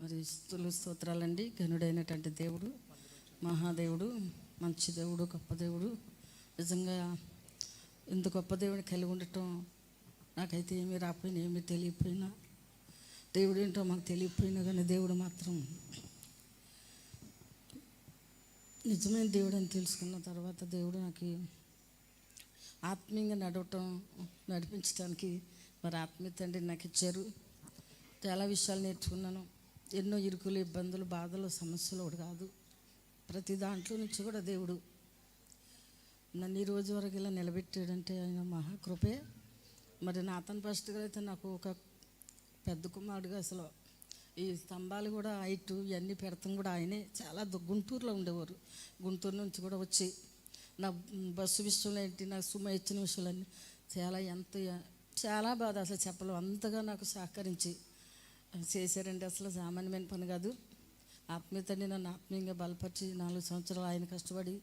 మరి స్థులు స్తోత్రాలండి. ఘనుడైనటువంటి దేవుడు మహాదేవుడు మంచి దేవుడు గొప్ప దేవుడు. నిజంగా ఇంత గొప్ప దేవుడిని కలిగి ఉండటం నాకైతే ఏమీ రాకపోయినా ఏమీ తెలియకపోయినా దేవుడు ఏంటో మాకు తెలియకపోయినా కానీ దేవుడు మాత్రం నిజమైన దేవుడు అని తెలుసుకున్న తర్వాత దేవుడు నాకు ఆత్మీయంగా నడవటం నడిపించడానికి మరి ఆత్మీయ తండ్రి నాకు ఇచ్చారు. చాలా విషయాలు నేర్చుకున్నాను. ఎన్నో ఇరుకులు ఇబ్బందులు బాధలు సమస్యలు ఒకటి కాదు. ప్రతి దాంట్లో నుంచి కూడా దేవుడు నన్ను ఈ రోజు వరకు ఇలా నిలబెట్టాడంటే ఆయన మహాకృపే. మరి నా ఫస్ట్ గారు అయితే నాకు ఒక పెద్ద కుమారుడుగా అసలు ఈ స్తంభాలు కూడా హైట్ ఇవన్నీ పెడతాం కూడా ఆయనే. చాలా గుంటూరులో ఉండేవారు. గుంటూరు నుంచి కూడా వచ్చి నా బస్సు విషయంలో ఏంటి నా సుమ ఇచ్చిన విషయాలన్నీ చాలా ఎంత చాలా బాధ అసలు చెప్పలేవు అంతగా నాకు సహకరించి చేశారండి. అసలు సామాన్యమైన పని కాదు. ఆత్మీయతని నన్ను ఆత్మీయంగా బలపరిచి నాలుగు సంవత్సరాలు ఆయన కష్టపడి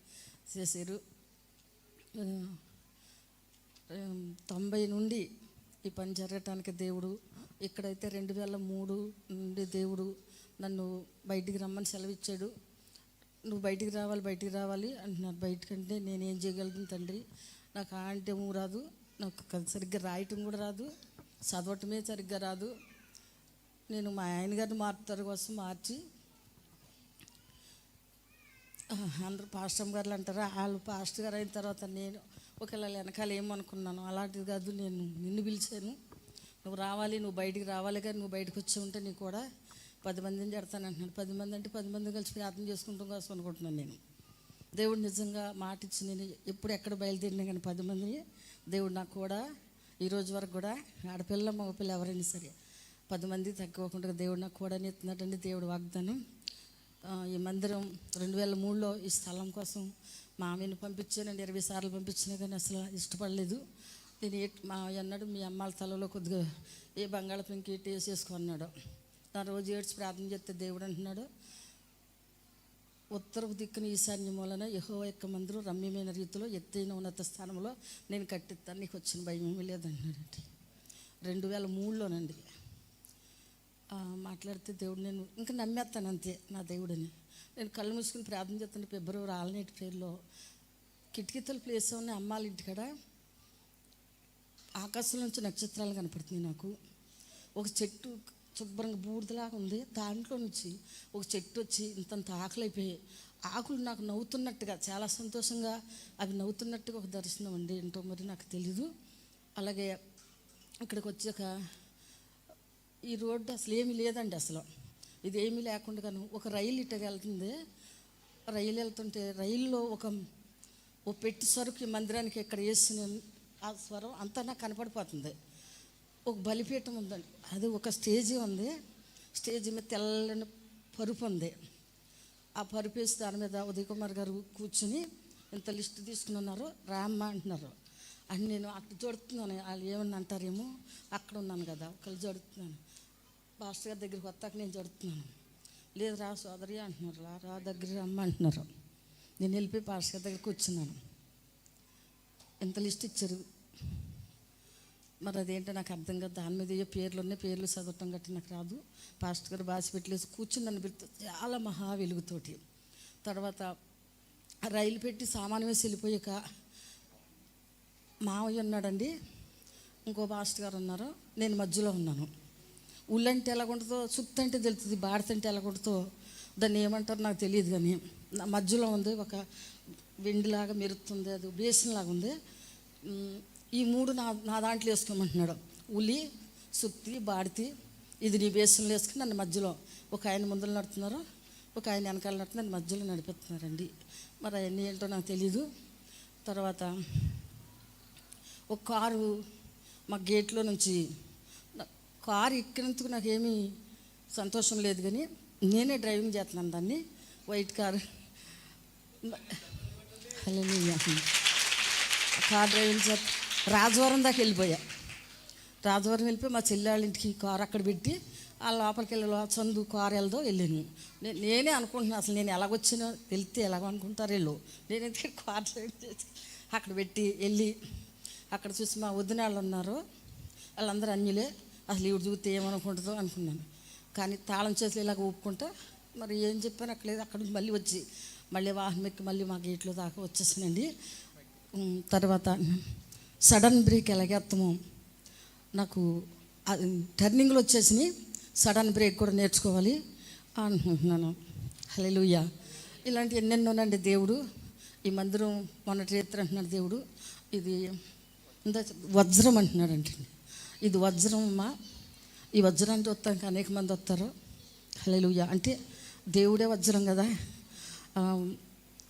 చేశారు. తొంభై నుండి ఈ పని జరగటానికి దేవుడు ఇక్కడైతే రెండు వేల మూడు నుండి దేవుడు నన్ను బయటికి రమ్మని సెలవిచ్చాడు. నువ్వు బయటికి రావాలి బయటికి రావాలి అంటున్నారు. బయటకంటే నేనేం చేయగలుగుతుంది తండ్రి? నాకు ఆ అంటే రాదు. నాకు సరిగ్గా రాయటం కూడా రాదు. చదవటమే సరిగ్గా రాదు. నేను మా ఆయన గారిని మార్పుతారు కోసం మార్చి అందరూ పాస్టర్ గారు అంటారా? వాళ్ళు పాస్టర్ గారు అయిన తర్వాత నేను ఒకవేళ వెనకాల ఏమనుకున్నాను అలాంటిది కాదు నేను నిన్ను పిలిచాను. నువ్వు రావాలి నువ్వు బయటికి రావాలి కానీ నువ్వు బయటకు వచ్చి ఉంటే నీకు కూడా పది మందిని చెడతాను అంటున్నాను పది మంది అంటే పది మంది కలిసి ప్రార్థన చేసుకుంటాం కోసం అనుకుంటున్నాను నేను. దేవుడు నిజంగా మాట ఇచ్చి నేను ఎప్పుడు ఎక్కడ బయలుదేరినా కానీ పది మందిని దేవుడు నాకు కూడా ఈరోజు వరకు కూడా ఆడపిల్ల మగపిల్ల ఎవరైనా సరే పది మంది తక్కువకుండా దేవుడు నాకు కూడా ఎత్తున్నాడండి దేవుడు వాగ్దానం. ఈ మందిరం రెండు వేల మూడులో ఈ స్థలం కోసం మా ఆమెను పంపించానండి. ఇరవై సార్లు పంపించినా కానీ అసలు ఇష్టపడలేదు. నేను మా అన్నాడు మీ అమ్మాల తలలో కొద్దిగా ఏ బంగాళపింకి ఇటు వేసేసుకో నా రోజు ఏడ్చి ప్రార్థన చేస్తే దేవుడు అంటున్నాడు ఉత్తరపు దిక్కున ఈశాన్య మూలన యహో యొక్క మందిరం రమ్యమైన రీతిలో ఎత్తైన ఉన్నత స్థానంలో నేను కట్టిస్తాను. నీకు వచ్చిన భయం ఏమీ లేదన్నాడండి రెండు వేల మూడులోనండి. మాట్లాడితే దేవుడు నేను ఇంకా నమ్మేస్తాను అంతే నా దేవుడిని. నేను కళ్ళు మూసుకుని ప్రార్థన చేస్తాను ఫిబ్రవరి ఆలనేటి పేరులో కిటికీతల ప్లేస్ ఉన్న అమ్మాల ఇంటికాడ ఆకాశం నుంచి నక్షత్రాలు కనపడుతున్నాయి నాకు. ఒక చెట్టు శుభ్రంగా బూడిదలాగా ఉంది. దాంట్లో నుంచి ఒక చెట్టు వచ్చి ఇంతంత ఆకులు అయిపోయి ఆకులు నాకు నవ్వుతున్నట్టుగా చాలా సంతోషంగా అవి నవ్వుతున్నట్టుగా ఒక దర్శనం అండి ఏంటో మరి నాకు తెలీదు. అలాగే ఇక్కడికి వచ్చాక ఈ రోడ్డు అసలు ఏమీ లేదండి అసలు. ఇది ఏమీ లేకుండా ఒక రైలు ఇట్టగా వెళ్తుంది. రైలు వెళ్తుంటే రైల్లో ఒక ఓ పెట్టి సరుకు ఈ మందిరానికి ఇక్కడ వేసిన ఆ స్వరం అంతా నాకు కనపడిపోతుంది. ఒక బలిపీఠం ఉందండి. అది ఒక స్టేజీ ఉంది. స్టేజీ మీద తెల్లని పరుపు ఉంది. ఆ పరుపు వేసి దాని మీద ఉదయ్ కుమార్ గారు కూర్చుని ఇంత లిస్ట్ తీసుకుని ఉన్నారు. రామ్మ అంటున్నారు. అని నేను అక్కడ జడుతున్నాను. వాళ్ళు ఏమన్నా అంటారేమో అక్కడ ఉన్నాను కదా ఒకళ్ళు జడుతున్నాను. పాస్టర్ గారి దగ్గరికి వస్తాక నేను జడుతున్నాను. లేదు రా సోదరి అంటున్నారు రా రా దగ్గర రమ్మంటున్నారు నేను వెళ్ళిపోయి పాస్టర్ గారి దగ్గర కూర్చున్నాను. ఎంత లిస్ట్ ఇచ్చారు? మరి అదేంటో నాకు అర్థం కాదు. దాని మీద ఏ పేర్లు ఉన్నాయి? పేర్లు చదవటం గట్టి నాకు రాదు. పాస్టర్ గారు బాసి పెట్టలేసి కూర్చుని నన్ను పెడితే చాలా మహా వెలుగుతోటి. తర్వాత రైలు పెట్టి సామాన్యం వేసి వెళ్ళిపోయాక మావయ్య ఉన్నాడండి. ఇంకో పాస్ట్ గారు ఉన్నారు. నేను మధ్యలో ఉన్నాను. ఉల్లంటే ఎలాగుంటుందో సుత్తి అంటే తెలుస్తుంది బాడతంటే ఎలాగుంటుందో. దాన్ని ఏమంటారో నాకు తెలియదు కానీ నా మధ్యలో ఉంది ఒక వెండిలాగా మెరుతుంది అది బేసిన్లాగా ఉంది. ఈ మూడు నా నా దాంట్లో వేసుకోమంటున్నాడు. ఉలి సుత్తి బాడితి ఇది నీ బేసిన్లో వేసుకుని నన్ను మధ్యలో ఒక ఆయన ముందర నడుతున్నారు ఒక ఆయన వెనకాల నడుతున్నారు మధ్యలో నడిపిస్తున్నారండి. మరి అవన్నీ ఏంటో నాకు తెలీదు. తర్వాత ఒక కారు మా గేట్లో నుంచి కారు ఎక్కినందుకు నాకేమీ సంతోషం లేదు కానీ నేనే డ్రైవింగ్ చేస్తున్నాను దాన్ని white car. Hallelujah. Car driving చే రాజవరం దాకా వెళ్ళిపోయా. రాజవరం వెళ్ళిపోయి మా చెల్లి వాళ్ళ ఇంటికి కారు అక్కడ పెట్టి ఆ లోపలికి వెళ్ళి లో- చందు కారు వెళ్దో వెళ్ళాను. నేను నేనే అనుకుంటున్నాను అసలు నేను ఎలాగొచ్చినా వెళ్తే ఎలాగ అనుకుంటారు వెళ్ళు నేను ఎందుకంటే కార్ డ్రైవింగ్ చేసి అక్కడ పెట్టి వెళ్ళి అక్కడ చూసి మా వదిన వాళ్ళు ఉన్నారు. వాళ్ళందరూ అన్యులే. అసలు ఇవి చూస్తే ఏమనుకుంటుందో అనుకున్నాను. కానీ తాళం చేతులు ఇలాగ ఊపుకుంటా మరి ఏం చెప్పాను అక్కడ లేదు. అక్కడ నుంచి మళ్ళీ వచ్చి మళ్ళీ వాహనం ఎక్కి మళ్ళీ మా గేట్లో దాకా వచ్చేసానండి. తర్వాత సడన్ బ్రేక్ ఎలాగేస్తాము నాకు టర్నింగ్లో టర్నింగ్లు వచ్చేసినాయి. సడన్ బ్రేక్ కూడా నేర్చుకోవాలి అనుకుంటున్నాను. హల్లెలూయా. ఇలాంటి ఎన్నెన్నోనండి దేవుడు. ఈ మందిరం మొన్నటి రేత్రి అంటున్నాడు దేవుడు. ఇది వజ్రం అంటున్నాడండి. ఇది వజ్రం అమ్మా ఈ వజ్రాన్ని వస్తాక అనేక మంది వస్తారు. హలెలుయ అంటే దేవుడే వజ్రం కదా.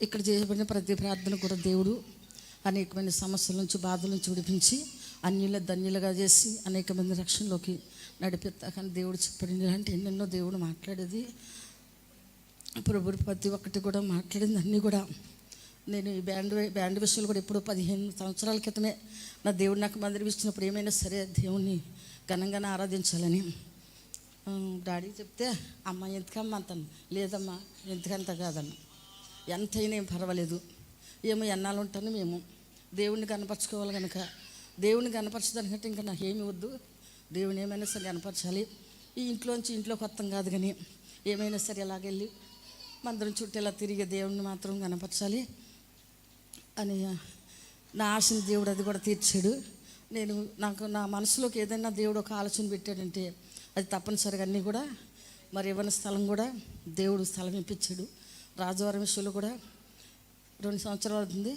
ఇక్కడ చేయబడిన ప్రతి ప్రార్థన కూడా దేవుడు అనేకమైన సమస్యల నుంచి బాధల నుంచి విడిపించి అన్యుల ధన్యులుగా చేసి అనేక మంది రక్షణలోకి నడిపిస్తా. కానీ దేవుడు చెప్పడం ఇలాంటి ఎన్నెన్నో దేవుడు మాట్లాడేది. ప్రభు ప్రతి ఒక్కటి కూడా మాట్లాడింది అన్నీ కూడా. నేను ఈ బ్యాండ్ బ్యాండ్ విషయాలు కూడా ఎప్పుడో పదిహేను సంవత్సరాల క్రితమే నా దేవుడు నాకు మందిరం ఇచ్చినప్పుడు ఏమైనా సరే దేవుణ్ణి ఘనంగానే ఆరాధించాలని. డాడీ చెప్తే అమ్మ ఎంతకమ్మ అంతను లేదమ్మా ఎంతకంత కాదన్న ఎంతైనా ఏం పర్వాలేదు. ఏమో ఎన్నాళ్ళు ఉంటాను మేము. దేవుణ్ణి కనపరచుకోవాలి కనుక దేవుణ్ణి కనపరచడానికంటే ఇంకా నాకు ఏమి వద్దు. దేవుని ఏమైనా సరే కనపరచాలి ఈ ఇంట్లోంచి ఇంట్లో వస్తాం కాదు కానీ ఏమైనా సరే ఎలాగెళ్ళి మందిరం చుట్టూ ఇలా తిరిగి దేవుణ్ణి మాత్రం కనపరచాలి అని నా ఆశని దేవుడు అది కూడా తీర్చాడు. నేను నాకు నా మనసులోకి ఏదైనా దేవుడు ఒక ఆలోచన పెట్టాడంటే అది తప్పనిసరిగా అన్నీ కూడా మరి ఇవ్వని స్థలం కూడా దేవుడు స్థలం ఇప్పించాడు. రాజవారం విషయంలో కూడా రెండు సంవత్సరాలు అవుతుంది.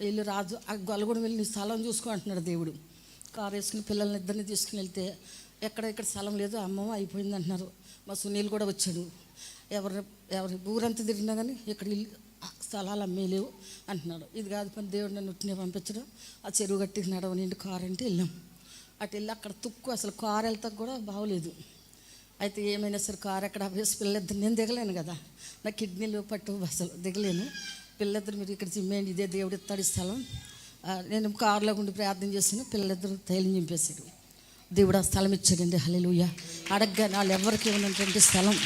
వెళ్ళి రాజు ఆ గొల్లగూడెం వెళ్ళి నీ స్థలం చూసుకో అంటున్నాడు దేవుడు. కారు వేసుకుని పిల్లల్ని ఇద్దరిని తీసుకుని వెళ్తే ఎక్కడ ఇక్కడ స్థలం లేదు అమ్మమ్మ అయిపోయింది అంటున్నారు. మా సునీల్ కూడా వచ్చాడు. ఎవరు ఎవరి ఊరంతా తిరిగినా కానీ ఇక్కడ స్థలాలు అమ్మే లేవు అంటున్నాడు. ఇది కాదు పని దేవుడు నన్ను ఉట్టినే పంపించడం. ఆ చెరువు గట్టికి నడవనిండి కారు అంటే వెళ్ళాం. అటు వెళ్ళి అక్కడ తుక్కు అసలు కారు వెళ్తా కూడా బాగోలేదు. అయితే ఏమైనా సరే కారు ఎక్కడ వేసి పిల్లలిద్దరు నేను దిగలేను కదా. నా కిడ్నీలు పట్టు అసలు దిగలేను. పిల్లలిద్దరు మీరు ఇక్కడ చిమ్మేయండి ఇదే దేవుడు ఇస్తాడు స్థలం. నేను కారులో ఉండి ప్రార్థన చేసిన పిల్లలిద్దరు తైలం చింపేశాడు దేవుడు ఆ స్థలం ఇచ్చాడండి హల్లెలూయ. అడగ్గా వాళ్ళు ఎవరికి ఉన్నటువంటి స్థలం?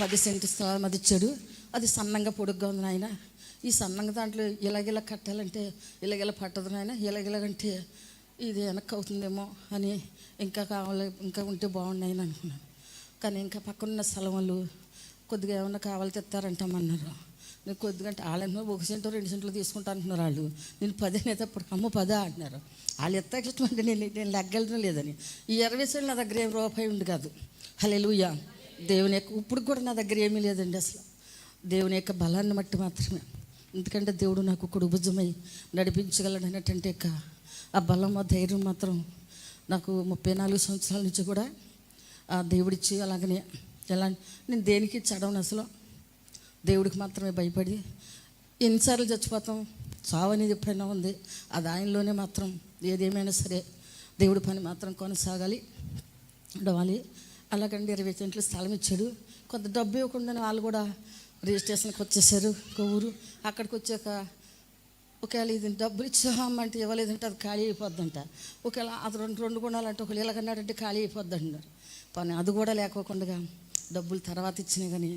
పది సెంటు స్థలం అది ఇచ్చాడు అది సన్నంగా పొడుగ్గా ఉంది నాయన. ఈ సన్నంగా దాంట్లో ఇలాగిలా కట్టాలంటే ఇలాగిలా పట్టదు నాయన ఇలాగిలాగంటే ఇది వెనక్కి అవుతుందేమో అని ఇంకా కావాలి ఇంకా ఉంటే బాగున్నాయి అని అనుకున్నాను. కానీ ఇంకా పక్కనున్న స్థలం వాళ్ళు కొద్దిగా ఏమన్నా కావాలి తెస్తారంటామన్నారు నేను కొద్దిగా అంటే వాళ్ళు ఒక సెంటు రెండు సెంట్లు తీసుకుంటా అంటున్నారు వాళ్ళు. నేను పది అనేది అమ్మ పదా అంటున్నారు. వాళ్ళు ఎత్తాకిష్టం అంటే నేను నేను లెగ్గలడం లేదని. ఈ ఇరవై సెంట్లు నా దగ్గర ఏం రూపాయి ఉండు కాదు. హల్లెలూయా. దేవుని యొక్క ఇప్పుడు కూడా నా దగ్గర ఏమీ లేదండి అసలు. దేవుని యొక్క బలాన్ని బట్టి మాత్రమే. ఎందుకంటే దేవుడు నాకు కుడుభుజమై నడిపించగలడు యొక్క ఆ బలం ఆ ధైర్యం మాత్రం నాకు ముప్పై నాలుగు సంవత్సరాల నుంచి కూడా ఆ దేవుడిచ్చి అలాగనే ఎలా నేను దేనికి చడవను అసలు. దేవుడికి మాత్రమే భయపడి ఎన్నిసార్లు చచ్చిపోతాం. చావు అనేది ఎప్పుడైనా ఉంది. అది ఆయనలోనే మాత్రం ఏదేమైనా సరే దేవుడి పని మాత్రం కొనసాగాలి. ఉండవాలి అలాగండి ఇరవై సెంట్లు స్థలం ఇచ్చాడు. కొంత డబ్బు ఇవ్వకుండా వాళ్ళు కూడా రిజిస్ట్రేషన్కి వచ్చేసారు ఒక ఊరు. అక్కడికి వచ్చాక ఒకవేళ ఇది డబ్బులు ఇచ్చామంటే ఇవ్వలేదంటే అది ఖాళీ అయిపోద్దంట. ఒకవేళ అది రెండు రెండు కొనాలంటే ఒకళ్ళు ఇలాగన్నాడంటే ఖాళీ అయిపోద్ది అంటున్నారు పని అది కూడా లేకోకుండా డబ్బులు తర్వాత ఇచ్చినా కానీ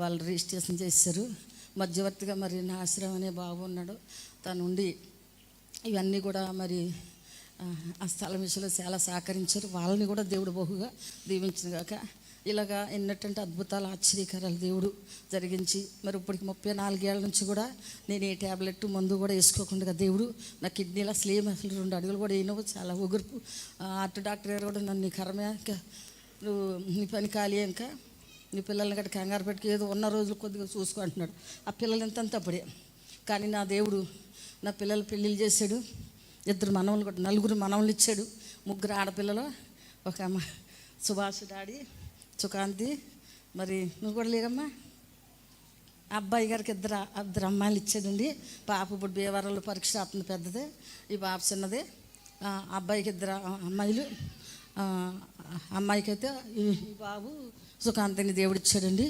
వాళ్ళు రిజిస్ట్రేషన్ చేశారు. మధ్యవర్తిగా మరి నా ఆశ్రమం అనే బాబు ఉన్నాడు. తను ఉండి ఇవన్నీ కూడా మరి ఆ, స్థలం విషయంలో చాలా సహకరించారు. వాళ్ళని కూడా దేవుడు బహుగా దీవించిన కాక ఇలాగా ఎన్నటువంటి అద్భుతాలు ఆశ్చర్యకరాలు దేవుడు జరిగించి మరి ఇప్పటికి ముప్పై నాలుగేళ్ళ నుంచి కూడా నేను ఏ ట్యాబ్లెట్ మందు కూడా వేసుకోకుండా దేవుడు నా కిడ్నీలో అసలు ఏమి అసలు రెండు అడుగులు కూడా వేయను. చాలా ఉగురుపు. ఆర్ట్ డాక్టర్ గారు కూడా నన్ను కరమేక నువ్వు నీ పని ఖాళీ ఇంకా నీ పిల్లల్ని గట్టి కంగారు పెట్టుకు ఏదో ఉన్న రోజులు కొద్దిగా చూసుకో అంటున్నాడు. ఆ పిల్లలు ఎంత అప్పుడే. కానీ నా దేవుడు నా పిల్లలు పెళ్ళిళ్ళు చేశాడు. ఇద్దరు మనవలు కూడా నలుగురు మనవలు ఇచ్చాడు. ముగ్గురు ఆడపిల్లలు ఒక అమ్మ సుభాష్ డాడీ సుకాంతి. మరి నువ్వు కూడా లేదమ్మా అబ్బాయి గారికి ఇద్దరు ఇద్దరు అమ్మాయిలు ఇచ్చాడండి. పాప ఇప్పుడు బీవరాలు పరీక్ష అతను పెద్దదే ఈ పాప చిన్నదే. అబ్బాయికి ఇద్దరు అమ్మాయిలు. అమ్మాయికి అయితే ఈ బాబు సుఖాంతిని దేవుడు ఇచ్చాడండి.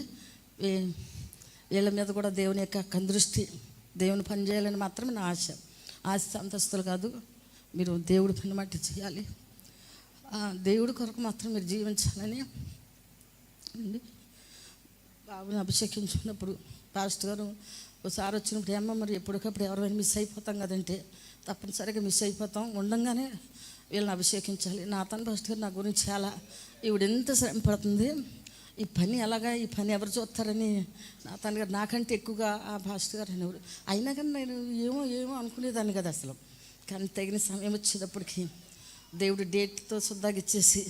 వీళ్ళ మీద కూడా దేవుని యొక్క కందృష్టి దేవుని పనిచేయాలని మాత్రమే నా ఆశ. ఆస్తి అంతస్తులు కాదు మీరు దేవుడి పని మట్టి చేయాలి. ఆ, దేవుడి కొరకు మాత్రం మీరు జీవించాలని అండి. బాబుని అభిషేకించుకున్నప్పుడు పాస్టర్ గారు ఒకసారి వచ్చినప్పుడు ఏమో మరి ఎప్పటికప్పుడు ఎవరైనా మిస్ అయిపోతాం కదంటే తప్పనిసరిగా మిస్ అయిపోతాం. ఉండంగానే వీళ్ళని అభిషేకించాలి. నా తన ఫస్ట్ గారు నా గురించి చాలా ఈవిడ ఎంత శ్రమ పడుతుంది ఈ పని ఎలాగా? ఈ పని ఎవరు చూస్తారని? నా తన గారు నాకంటే ఎక్కువగా ఆ భాస్టర్ గారు అనేవారు అయినా కానీ నేను ఏమో ఏమో అనుకునేదాన్ని కదా అసలు. కానీ తగిన సమయం వచ్చేటప్పటికి దేవుడు డేట్తో సుద్దాగా ఇచ్చేసి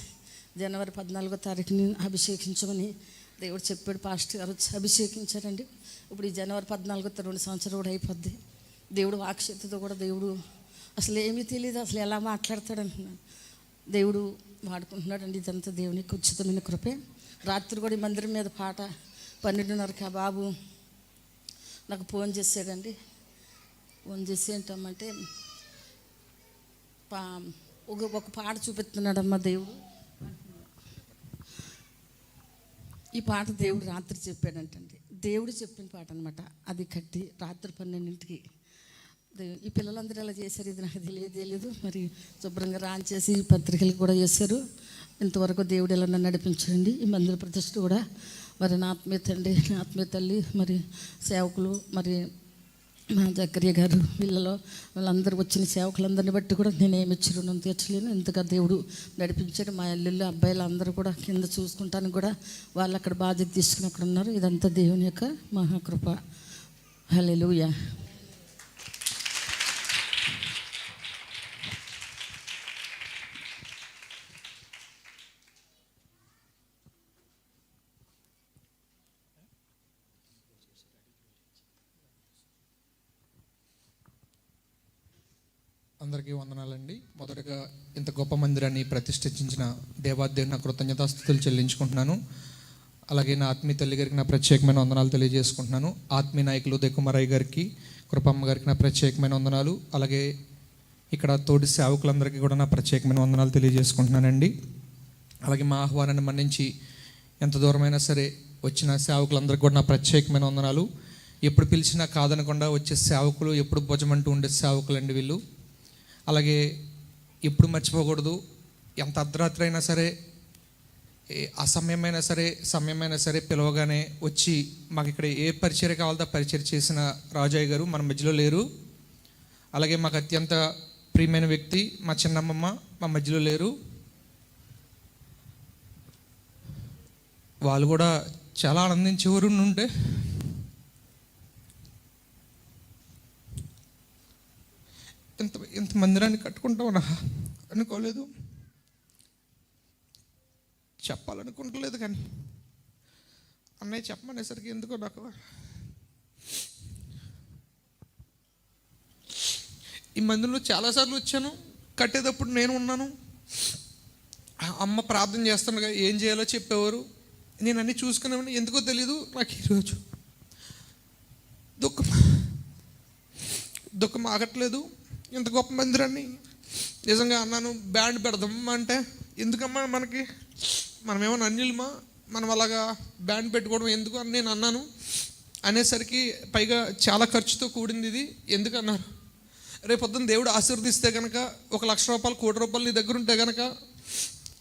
జనవరి పద్నాలుగో తారీఖుని అభిషేకించమని దేవుడు చెప్పాడు. పాస్టర్ గారు వచ్చి అభిషేకించారండి. ఇప్పుడు ఈ జనవరి పద్నాలుగో రెండు సంవత్సరాలు కూడా అయిపోద్ది. దేవుడు వాక్శక్తితో కూడా దేవుడు అసలు ఏమీ తెలియదు అసలు ఎలా మాట్లాడతాడు అంటున్నాను దేవుడు వాడుకుంటున్నాడండి. ఇదంతా దేవునికి ఉచితమైన కృపే. రాత్రి కూడా ఈ మందిరం మీద పాట పన్నెండున్నరకి. ఆ బాబు నాకు ఫోన్ చేసాడండి. ఫోన్ చేసి ఏంటమ్మంటే పా ఒక ఒక పాట చూపిస్తున్నాడమ్మా దేవుడు. ఈ పాట దేవుడు రాత్రి చెప్పాడంటండి. దేవుడు చెప్పిన పాట అనమాట అది కట్టి రాత్రి పన్నెండింటికి ఈ పిల్లలందరూ ఎలా చేశారు ఇది నాకు తెలియదు తెలియదు మరి శుభ్రంగా రాన్ చేసి పత్రికలు కూడా చేశారు. ఇంతవరకు దేవుడు ఎలా నడిపించండి ఈ మందిర ప్రతిష్ట కూడా మరి నా ఆత్మీయ తండ్రి నా ఆత్మీయ తల్లి మరి సేవకులు మరి మా జక్కరియ గారు వీళ్ళలో వాళ్ళందరూ వచ్చిన సేవకులందరిని బట్టి కూడా నేను ఏమి ఇచ్చి రుణం తీర్చలేను. ఇంతగా దేవుడు నడిపించాడు. మా ఇల్లు అబ్బాయిలు అందరూ కూడా కింద చూసుకుంటాను కూడా వాళ్ళు అక్కడ బాధ్యత తీసుకుని అక్కడ ఉన్నారు. ఇదంతా దేవుని యొక్క మహాకృప. హలో అందరికీ వందనాలండి. మొదటగా ఇంత గొప్ప మందిరాన్ని ప్రతిష్ఠించిన దేవాదేవి నా కృతజ్ఞతాస్థుతులు చెల్లించుకుంటున్నాను. అలాగే నా ఆత్మీయ తల్లి గారికి నా ప్రత్యేకమైన వందనాలు తెలియజేసుకుంటున్నాను. ఆత్మీయ నాయకులు ఉదయ్ కుమారయ్య గారికి కృపమ్మ గారికి నా ప్రత్యేకమైన వందనాలు. అలాగే ఇక్కడ తోటి సేవకులందరికీ కూడా నా ప్రత్యేకమైన వందనాలు తెలియజేసుకుంటున్నానండి. అలాగే మా ఆహ్వానాన్ని మన్నించి ఎంత దూరమైనా సరే వచ్చిన సేవకులందరికీ కూడా నా ప్రత్యేకమైన వందనాలు. ఎప్పుడు పిలిచినా కాదనకుండా వచ్చే సేవకులు ఎప్పుడు భుజమంటూ ఉండే సేవకులు అండి వీళ్ళు. అలాగే ఎప్పుడు మర్చిపోకూడదు. ఎంత అర్ధరాత్రి అయినా సరే అసమయమైనా సరే సమయమైనా సరే పిలవగానే వచ్చి మాకు ఇక్కడ ఏ పరిచర్య కావాలో పరిచయం చేసిన రాజయ్య గారు మన మధ్యలో లేరు. అలాగే మాకు అత్యంత ప్రియమైన వ్యక్తి మా చిన్నమ్మమ్మ మా మధ్యలో లేరు. వాళ్ళు కూడా చాలా ఆనందించేవారు ఉంటే ఇంత ఇంత మందిరాన్ని కట్టుకుంటామనా అనుకోలేదు. చెప్పాలనుకుంటలేదు కానీ. అన్నయ్య చెప్పమనేసరికి ఎందుకో నాకు ఈ మందిరంలో చాలాసార్లు వచ్చాను. కట్టేటప్పుడు నేను ఉన్నాను. అమ్మ ప్రార్థన చేస్తుండగా ఏం చేయాలో చెప్పేవారు. నేను అన్నీ చూసుకునేవాడిని. ఎందుకో తెలీదు నాకు ఈరోజు. దుఃఖం. దుఃఖం ఆగట్లేదు. ఇంత గొప్ప మందిరాన్ని? నిజంగా అన్నాను బ్యాండ్ పెడదాం అంటే ఎందుకమ్మా మనకి? మనమేమన్నా అన్యులమా? మనం అలాగా బ్యాండ్ పెట్టుకోవడం ఎందుకు అని నేను అన్నాను. అనేసరికి పైగా చాలా ఖర్చుతో కూడింది ఇది. ఎందుకన్నారు రేపొద్దున దేవుడు ఆశీర్వదిస్తే కనుక ఒక లక్ష రూపాయలు కోటి రూపాయలు నీ దగ్గర ఉంటే కనుక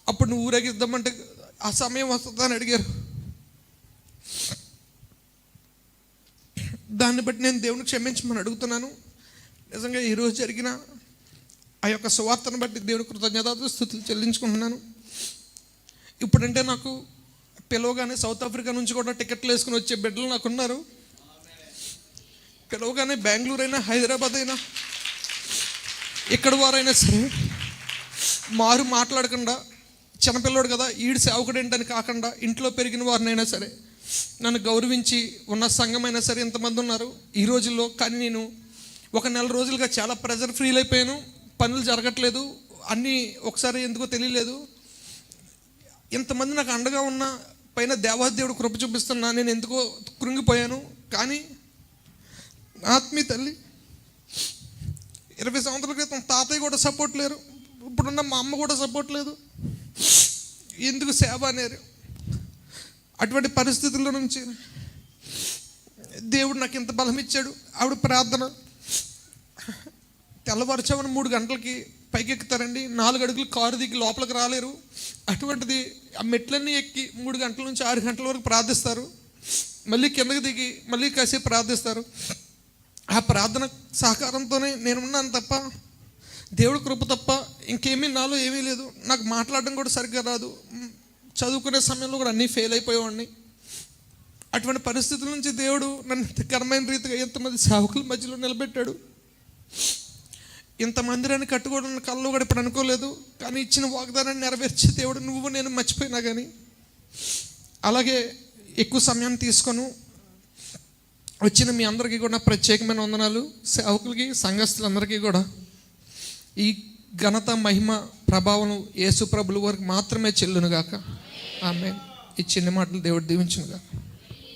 అప్పుడు నువ్వు ఊరేగిద్దామంటే ఆ సమయం వస్తుందని అడిగారు. దాన్ని బట్టి నేను దేవుని క్షమించమని అడుగుతున్నాను. నిజంగా ఈరోజు జరిగిన ఆ యొక్క సువార్తను బట్టి దేవుని కృతజ్ఞతలు స్థుతులు చెల్లించుకుంటున్నాను. ఇప్పుడంటే నాకు పిలవగానే సౌత్ ఆఫ్రికా నుంచి కూడా టికెట్లు వేసుకుని వచ్చే బిడ్డలు నాకు ఉన్నారు పిలవగానే బెంగళూరు అయినా హైదరాబాద్ అయినా ఎక్కడి వారైనా సరే మారు మాట్లాడకుండా చిన్నపిల్లోడు కదా ఈడు సేవకుడు ఏంటని కాకుండా ఇంట్లో పెరిగిన వారినైనా సరే నన్ను గౌరవించి ఉన్న సంఘమైనా సరే ఇంతమంది ఉన్నారు. ఈ రోజుల్లో కానీ నేను ఒక నెల రోజులుగా చాలా ప్రెజర్ ఫ్రీల్ అయిపోయాను. పనులు జరగట్లేదు. అన్నీ ఒకసారి ఎందుకో తెలియలేదు. ఇంతమంది నాకు అండగా ఉన్న పైన దేవాదేవుడు కృప చూపిస్తున్నా నేను ఎందుకో కృంగిపోయాను. కానీ ఆత్మీయ తల్లి ఇరవై సంవత్సరాల క్రితం తాతయ్య కూడా సపోర్ట్ లేరు. ఇప్పుడున్న మా అమ్మ కూడా సపోర్ట్ లేదు. ఎందుకు సేవ అనేరు అటువంటి పరిస్థితుల్లో నుంచి దేవుడు నాకు ఇంత బలం ఇచ్చాడు ఆవిడ ప్రార్థన తెల్లవారుచామని మూడు గంటలకి పైకెక్కుతారండి. నాలుగు అడుగులు కారు దిగి లోపలికి రాలేరు. అటువంటిది ఆ మెట్లన్నీ ఎక్కి మూడు గంటల నుంచి ఆరు గంటల వరకు ప్రార్థిస్తారు. మళ్ళీ కిందకి దిగి మళ్ళీ కాసేపు ప్రార్థిస్తారు. ఆ ప్రార్థన సహకారంతోనే నేను ఉన్నాను తప్ప దేవుడి కృప తప్ప ఇంకేమీ నాలో ఏమీ లేదు. నాకు మాట్లాడడం కూడా సరిగ్గా రాదు. చదువుకునే సమయంలో కూడా అన్నీ ఫెయిల్ అయిపోయేవాడిని. అటువంటి పరిస్థితుల నుంచి దేవుడు నన్ను ఇంత కరమైన రీతిగా ఎంతమంది సేవకుల మధ్యలో నిలబెట్టాడు. ఇంత మందిరాన్ని కట్టుకోవడం కళ్ళు కూడా ఇప్పుడు అనుకోలేదు కానీ ఇచ్చిన వాగ్దానాన్ని నెరవేర్చే దేవుడు నువ్వు నేను మర్చిపోయినా కానీ అలాగే ఎక్కువ సమయం తీసుకొను వచ్చిన మీ అందరికీ కూడా ప్రత్యేకమైన వందనాలు సేవకులకి సంఘస్థులందరికీ కూడా. ఈ ఘనత మహిమ ప్రభావం యేసు ప్రభుల వరకు మాత్రమే చెల్లునుగాక. ఆమె ఈ చిన్న మాటలు దేవుడు దీవించునుగాక.